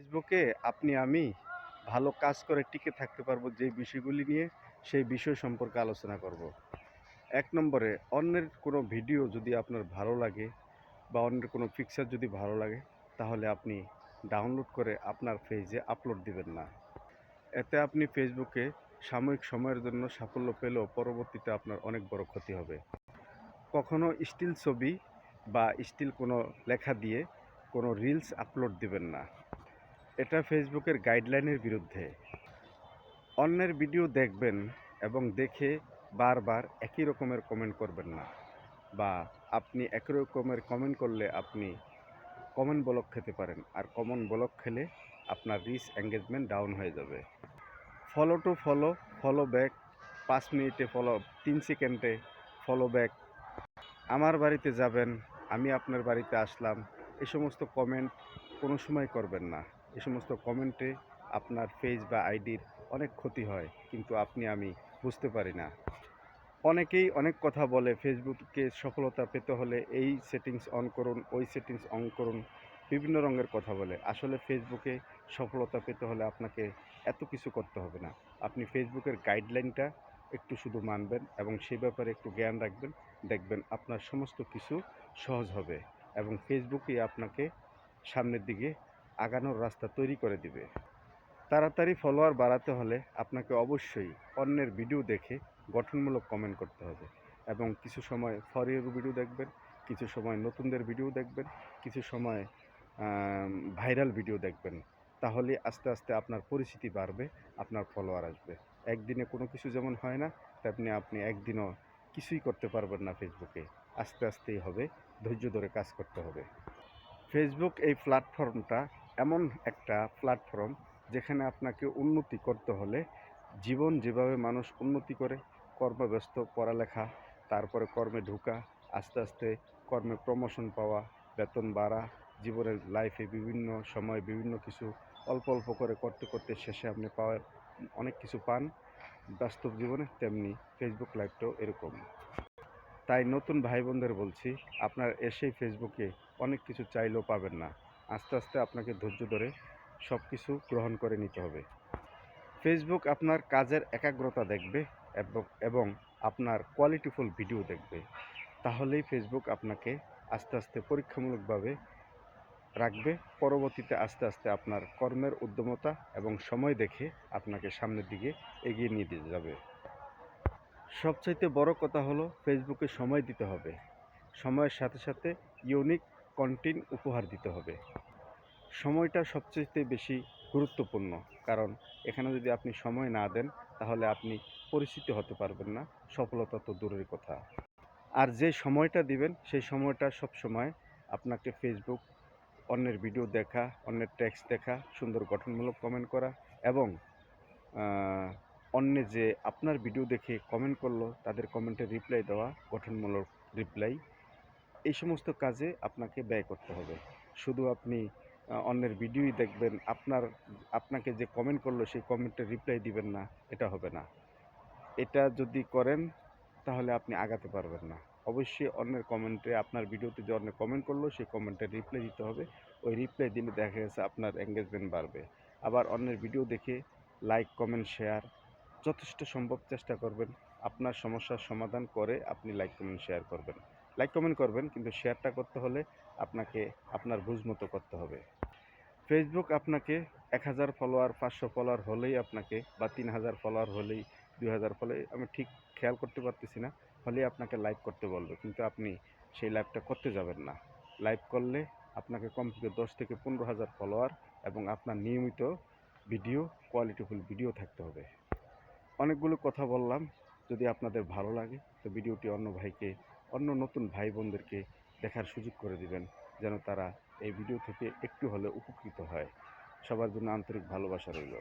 ফেসবুকে আপনি, আমি ভালো কাজ করে টিকে থাকতে পারব যে বিষয়গুলি নিয়ে সেই বিষয় সম্পর্কে আলোচনা করব। এক নম্বরে, অন্যের কোনো ভিডিও যদি আপনার ভালো লাগে বা অন্যের কোনো পিকচার যদি ভালো লাগে, তাহলে আপনি ডাউনলোড করে আপনার পেজে আপলোড দিবেন না। এতে আপনি ফেসবুকে সাময়িক সময়ের জন্য সাফল্য পেলেও পরবর্তীতে আপনার অনেক বড় ক্ষতি হবে। কখনো স্টিল ছবি বা স্টিল কোনো লেখা দিয়ে কোনো রিলস আপলোড দিবেন না। এটা ফেসবুকের গাইডলাইনের বিরুদ্ধে। অন্যের ভিডিও দেখবেন এবং দেখে বারবার একই রকমের কমেন্ট করবেন না। বা আপনি একই রকমের কমেন্ট করলে আপনি কমন ব্লক খেতে পারেন। আর কমন ব্লক খেলে আপনার রিচ এঙ্গেজমেন্ট ডাউন হয়ে যাবে। Follow to follow follow back পাঁচ মিনিটে ফলো তিন সেকেন্ডে ফলো ব্যাক আমার বাড়িতে যাবেন, আমি আপনার বাড়িতে আসলাম এই সমস্ত কমেন্ট কোনো সময় করবেন না। এই সমস্ত কমেন্টে আপনার পেজ বা আইডির অনেক ক্ষতি হয়, কিন্তু আপনি, আমি বুঝতে পারি না। অনেকেই অনেক কথা বলে ফেসবুকে সফলতা পেতে হলে এই সেটিংস অন করুন, ওই সেটিংস অন করুন, বিভিন্ন রঙের কথা বলে। আসলে ফেসবুকে সফলতা পেতে হলে আপনাকে এত কিছু করতে হবে না। আপনি ফেসবুকের গাইডলাইনটা একটু শুধু মানবেন এবং সে ব্যাপারে একটু জ্ঞান রাখবেন, দেখবেন আপনার সমস্ত কিছু সহজ হবে এবং ফেসবুকই আপনাকে সামনের দিকে আগানোর রাস্তা তৈরি করে দিবে। তাড়াতাড়ি ফলোয়ার বাড়াতে হলে আপনাকে অবশ্যই অন্যের ভিডিও দেখে গঠনমূলক কমেন্ট করতে হবে এবং কিছু সময় ফরিয়ের ভিডিও দেখবেন, কিছু সময় নতুনদের ভিডিও দেখবেন, কিছু সময় ভাইরাল ভিডিও দেখবেন। তাহলে আস্তে আস্তে আপনার পরিচিতি বাড়বে, আপনার ফলোয়ার আসবে। একদিনে কোনো কিছু যেমন হয় না, তেমনি আপনি একদিনও কিছুই করতে পারবেন না ফেসবুকে আস্তে আস্তেই হবে, ধৈর্য ধরে কাজ করতে হবে। ফেসবুক এই প্ল্যাটফর্মটা এমন একটা প্ল্যাটফর্ম যেখানে আপনাকে উন্নতি করতে হলে জীবন যেভাবে মানুষ উন্নতি করে, কর্মব্যস্ত, পড়ালেখা, তারপরে কর্মে ঢোকা, আস্তে আস্তে কর্মে প্রমোশন পাওয়া, বেতন বাড়া, জীবনের লাইফে বিভিন্ন সময় বিভিন্ন কিছু অল্প অল্প করে করতে করতে শেষে আপনি পাওয়া, অনেক কিছু পান। বাস্তব জীবনে তেমনি ফেসবুক লাইভটাও এরকম। তাই নতুন ভাই বোনদের বলছি, আপনার এসেই ফেসবুকে অনেক কিছু চাইলেও পাবেন না। আস্তে আস্তে আপনাকে ধৈর্য ধরে সব কিছু গ্রহণ করে নিতে হবে। ফেসবুক আপনার কাজের একাগ্রতা দেখবে এবং আপনার কোয়ালিটিফুল ভিডিও দেখবে। তাহলেই ফেসবুক আপনাকে আস্তে আস্তে পরীক্ষামূলকভাবে রাখবে। পরবর্তীতে আস্তে আস্তে আপনার কর্মের উদ্যমতা এবং সময় দেখে আপনাকে সামনের দিকে এগিয়ে নিয়ে দিয়ে যাবে। সবচাইতে বড় কথা হলো ফেসবুকে সময় দিতে হবে। সময়ের সাথে সাথে ইউনিক কন্টেন্ট উপহার দিতে হবে। সময়টা সবচেয়ে বেশি গুরুত্বপূর্ণ। কারণ এখানে যদি আপনি সময় না দেন, তাহলে আপনি পরিচিত হতে পারবেন না। সফলতা তো দূরের কথা। আর যে সময়টা দিবেন, সেই সময়টা সব সময় আপনাকে ফেসবুক অন্যের ভিডিও দেখা, অন্যের টেক্সট দেখা, সুন্দর গঠনমূলক কমেন্ট করা এবং অন্যে যে আপনার ভিডিও দেখে কমেন্ট করল, তাদের কমেন্টে রিপ্লাই দেওয়া, গঠনমূলক রিপ্লাই এই সমস্ত কাজে আপনাকে ব্যয় করতে হবে। শুধু আপনি অন্যের ভিডিওই দেখবেন, আপনার, আপনাকে যে কমেন্ট করল সেই কমেন্টে রিপ্লাই দিবেন না, এটা হবে না। এটা যদি করেন, তাহলে আপনি আগাতে পারবেন না। অবশ্যই অন্যের কমেন্টে আপনার ভিডিওতে যে অন্য কমেন্ট করল, সেই কমেন্টে রিপ্লাই দিতে হবে। ওই রিপ্লাই দিলে দেখা গেছে আপনার এঙ্গেজমেন্ট বাড়বে। আবার অন্যের ভিডিও দেখে লাইক কমেন্ট শেয়ার যথেষ্ট সম্ভব চেষ্টা করবেন। আপনার সমস্যার সমাধান করে আপনি লাইক কমেন্ট শেয়ার করবেন। লাইক কমেন্ট করবেন, কিন্তু শেয়ারটা করতে হলে আপনাকে আপনার বুঝ মতো করতে হবে। ফেসবুক আপনাকে এক হাজার ফলোয়ার পাঁচশো ফলোয়ার হলেই আপনাকে, বা তিন হাজার ফলোয়ার হলেই দুই হাজার ফলে আমি ঠিক খেয়াল করতে পারতেছি না, হলেই আপনাকে লাইভ করতে বলবে, কিন্তু আপনি সেই লাইভটা করতে যাবেন না। লাইভ করলে আপনাকে কমপক্ষে দশ থেকে পনেরো হাজার ফলোয়ার এবং আপনার নিয়মিত ভিডিও কোয়ালিটিফুল ভিডিও থাকতে হবে। অনেকগুলো কথা বললাম, যদি আপনাদের ভালো লাগে, তো ভিডিওটি অন্য ভাইকে অন্য নতুন ভাই বোনদেরকে দেখার সুযোগ করে দিবেন, যেন তারা এই ভিডিও থেকে একটু হলেও উপকৃত হয়। সবার জন্য আন্তরিক ভালোবাসা রইল।